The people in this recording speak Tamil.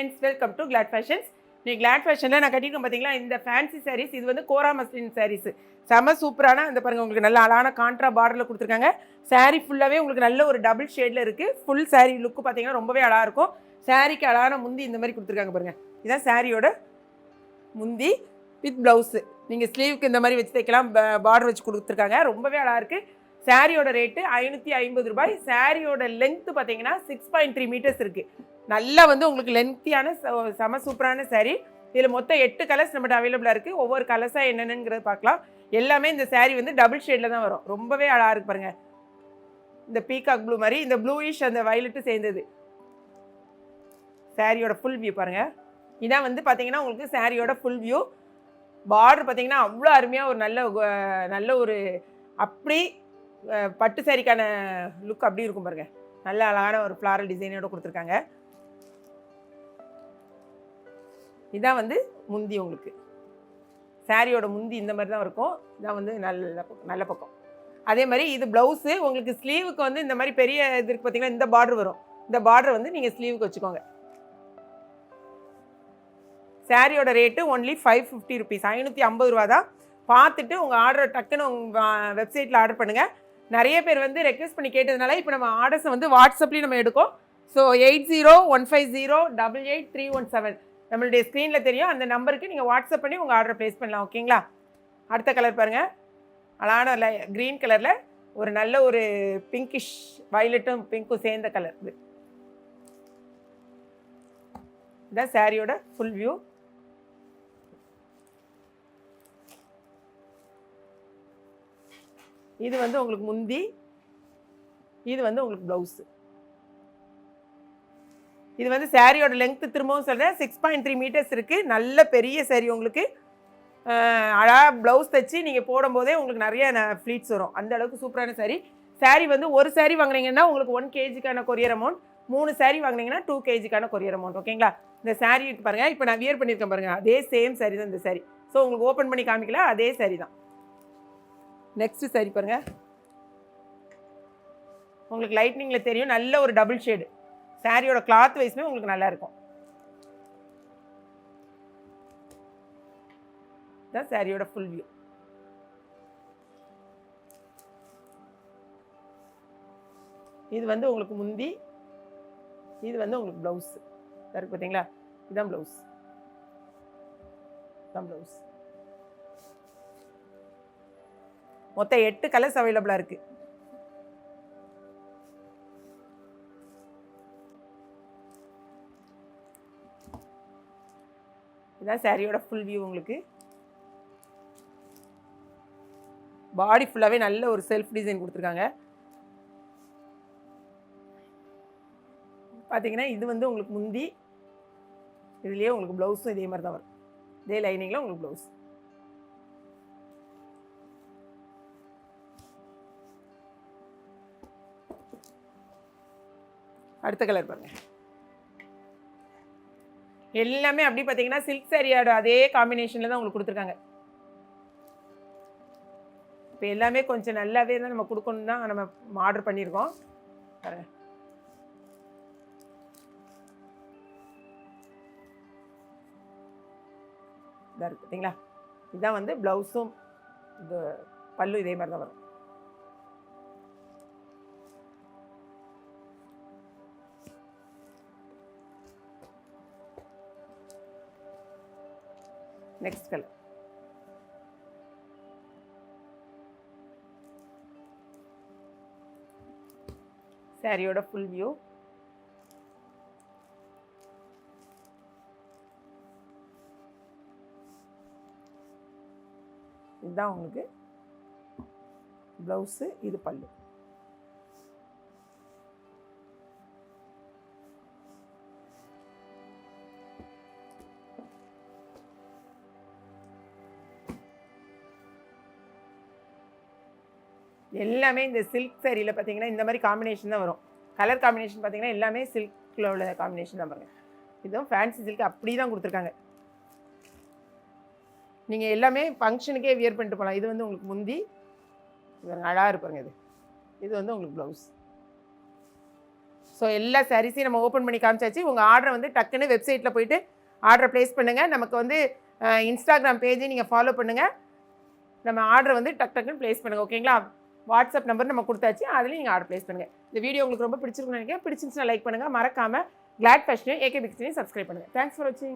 Friends welcome to Glad Fashions நீ கிளாட் ஃபேஷனில் நான் கட்டியிருக்கேன் பார்த்தீங்களா இந்த ஃபேன்சி சாரீஸ் இது வந்து கோரா மஸ்லின் சாரீஸ் செம சூப்பரான அந்த பாருங்கள் உங்களுக்கு நல்ல அழகான கான்ட்ரா பார்டரில் கொடுத்துருக்காங்க. சாரீ ஃபுல்லாகவே உங்களுக்கு நல்ல ஒரு டபுள் ஷேடில் இருக்குது ஃபுல் சாரீ லுக்கு பார்த்தீங்கன்னா ரொம்பவே அழகாக இருக்கும். சாரீக்கு அழகான முந்தி இந்த மாதிரி கொடுத்துருக்காங்க பாருங்கள் இதான் சாரியோட முந்தி வித் ப்ளவுஸு நீங்கள் ஸ்லீவுக்கு இந்த மாதிரி வச்சு தைக்கலாம் பார்டர் வச்சு கொடுத்துருக்காங்க. ரொம்பவே அழகாக இருக்குது சாரியோட ரேட்டு ஐநூற்றி ஐம்பது ரூபாய். சாரியோட லென்த்து பார்த்தீங்கன்னா சிக்ஸ் பாயிண்ட் த்ரீ மீட்டர்ஸ் இருக்குது நல்லா வந்து உங்களுக்கு லென்த்தியான செம சூப்பரான saree. இதில் மொத்தம் எட்டு கலர்ஸ் நம்மகிட்ட அவைலபிளாக இருக்குது ஒவ்வொரு கலர்ஸாக என்னென்னங்கிறத பார்க்கலாம். எல்லாமே இந்த saree வந்து டபுள் ஷேடில் தான் வரும். ரொம்பவே அழகாக இருக்கு பாருங்கள் இந்த பீகாக் ப்ளூ மாதிரி இந்த ப்ளூயிஷ் அந்த வயலட்டு சேர்ந்தது. சாரியோட ஃபுல் வியூ பாருங்கள் இதான் வந்து பார்த்தீங்கன்னா உங்களுக்கு சாரியோட ஃபுல் வியூ பார்டர் பார்த்தீங்கன்னா அவ்வளோ அருமையாக ஒரு நல்ல நல்ல ஒரு அப்படி பட்டு சாரிக்கான லுக் அப்படி இருக்கும் பாருங்கள் நல்ல அழகான ஒரு ஃப்ளாரல் டிசைனோட கொடுத்துருக்காங்க. இதான் வந்து முந்தி உங்களுக்கு. சாரியோட முந்தி இந்த மாதிரி தான் இருக்கும். இதான் வந்து நல்ல பக்கம் நல்ல பக்கம். அதே மாதிரி இது ப்ளவுஸு உங்களுக்கு ஸ்லீவுக்கு வந்து இந்த மாதிரி பெரிய இது இருக்குது பார்த்தீங்கன்னா இந்த பார்டர் வரும். இந்த பார்டர் வந்து நீங்கள் ஸ்லீவுக்கு வச்சுக்கோங்க. சாரியோட rate only five fifty rupees ஐநூற்றி ஐம்பது ரூபா தான். பார்த்துட்டு உங்கள் ஆர்டர் டக்குன்னு உங்கள் வெப்சைட்டில் ஆர்டர் பண்ணுங்கள் நிறைய பேர் வந்து ரெக்வெஸ்ட் பண்ணி கேட்டதுனால இப்போ நம்ம ஆர்டர்ஸை வந்து வாட்ஸ்அப்லேயும் நம்ம எடுக்கோம். So eight zero one five zero double eight three one seven நம்மளுடைய ஸ்க்ரீனில் தெரியும். அந்த நம்பருக்கு நீங்கள் வாட்ஸ்அப் பண்ணி உங்கள் ஆர்டர் ப்ளேஸ் பண்ணலாம் ஓகேங்களா? அடுத்த கலர் பாருங்கள் அழகான லை க்ரீன் கலரில் ஒரு நல்ல ஒரு பிங்கிஷ் வயலட்டும் பிங்க்கும் சேர்ந்த கலர் இது. இதான் சாரியோட ஃபுல் வியூ இது வந்து உங்களுக்கு முந்தி இது வந்து உங்களுக்கு ப்ளவுஸு இது வந்து சாரியோட லெங்க்த்து திரும்பவும் சொல்கிறேன் சிக்ஸ் பாயிண்ட் த்ரீ மீட்டர்ஸ் இருக்குது நல்ல பெரிய சாரி உங்களுக்கு. அழகாக ப்ளவுஸ் தைச்சி நீங்கள் போடும்போதே உங்களுக்கு நிறைய ஃப்ளீட்ஸ் வரும். அந்த அளவுக்கு சூப்பரான சாரி சாரி வந்து ஒரு சாரி வாங்குனீங்கன்னா உங்களுக்கு ஒன் கேஜிக்கான கொரியர் அமௌண்ட் மூணு சாரி வாங்குனீங்கன்னா டூ கேஜிக்கான கொரியர் அமௌண்ட் ஓகேங்களா இந்த சாரி பாருங்கள் இப்போ நான் வியர் பண்ணியிருக்கேன் பாருங்கள் அதே சேம் சாரி தான் இந்த சாரி ஸோ உங்களுக்கு ஓப்பன் பண்ணி காமிக்கல. அதே சாரி தான். நெக்ஸ்ட் சாரி பாருங்கள் உங்களுக்கு லைட்னிங்கில் தெரியும். நல்ல ஒரு டபுள் ஷேடு சாரியோட கிளாத் வைஸ்மே உங்களுக்கு நல்லா இருக்கும். தான் சாரியோட ஃபுல் வியூ இது வந்து உங்களுக்கு முந்தி இது வந்து உங்களுக்கு ப்ளவுஸ் இருக்கு பார்த்தீங்களா இதுதான் ப்ளவுஸ் இதுதான் ப்ளவுஸ் மொத்தம் எட்டு கலர்ஸ் அவைலபிளாக இருக்குது இதான் சாரியோட ஃபுல் வியூ உங்களுக்கு. பாடி ஃபுல்லாகவே நல்ல ஒரு செல்ஃப் டிசைன் கொடுத்துருக்காங்க. பார்த்தீங்கன்னா இது வந்து உங்களுக்கு முந்தி இதுலேயே உங்களுக்கு ப்ளவுஸும் இதே மாதிரி தான் வரும். இதே லைனிங்கில் உங்களுக்கு ப்ளவுஸ் அடுத்த கலர் பாருங்கள் எல்லாமே அப்படி பார்த்தீங்கன்னா சில்க் சாரியோட அதே காம்பினேஷனில் தான் உங்களுக்கு கொடுத்துருக்காங்க. இப்போ எல்லாமே கொஞ்சம் நல்லாவே தான் நம்ம கொடுக்கணும் தான் நம்ம ஆர்டர் பண்ணியிருக்கோம். பாருங்க. இதாக பார்த்தீங்களா இதுதான் வந்து ப்ளவுஸும் இது பல்லு இதே மாதிரி தான் வரும். நெக்ஸ்ட் கலர் சாரியோட ஃபுல் வியூ இதுதான் உங்களுக்கு ப்ளவுஸு இது பல்லு. எல்லாமே இந்த சில்க் சேரீயில் பார்த்தீங்கன்னா இந்த மாதிரி காம்பினேஷன் தான் வரும். கலர் காம்பினேஷன் பார்த்தீங்கன்னா எல்லாமே சில்கில் உள்ள காம்பினேஷன் தான் பாருங்க. இதுவும் ஃபேன்சி சில்க் அப்படி தான் கொடுத்துருக்காங்க. நீங்கள் எல்லாமே ஃபங்க்ஷனுக்கே வியர் பண்ணிட்டு போகலாம் இது வந்து உங்களுக்கு முந்தி அழகாக இருப்பாங்க இது. இது வந்து உங்களுக்கு ப்ளவுஸ் ஸோ எல்லா சாரீஸையும் நம்ம ஓப்பன் பண்ணி காமிச்சாச்சு. உங்கள் ஆர்டரை வந்து டக்குன்னு வெப்சைட்டில் போயிட்டு ஆர்டரை ப்ளேஸ் பண்ணுங்கள் நமக்கு வந்து இன்ஸ்டாகிராம் பேஜையும் நீங்கள் ஃபாலோ பண்ணுங்கள் நம்ம ஆர்டரை வந்து டக் டக்குன்னு ப்ளேஸ் பண்ணுங்கள் ஓகேங்களா வாட்ஸ்அப் நம்பர் நம்ம கொடுத்தாச்சு அதுலேயும் நீங்கள் ஆர்டர் ப்ளேஸ் பண்ணுங்கள் இந்த வீடியோ உங்களுக்கு ரொம்ப பிடிச்சிருக்குன்னு நினைக்கிறேன். பிடிச்சிருந்துச்சுன்னா லைக் பண்ணுங்கள் மறக்காமல் கிளாட் ஃபேஷனையும் ஏகே பிக்ஸ்டையும் சப்ஸ்கிரைப் பண்ணுங்கள் தேங்க்ஸ் ஃபார் வாட்சிங்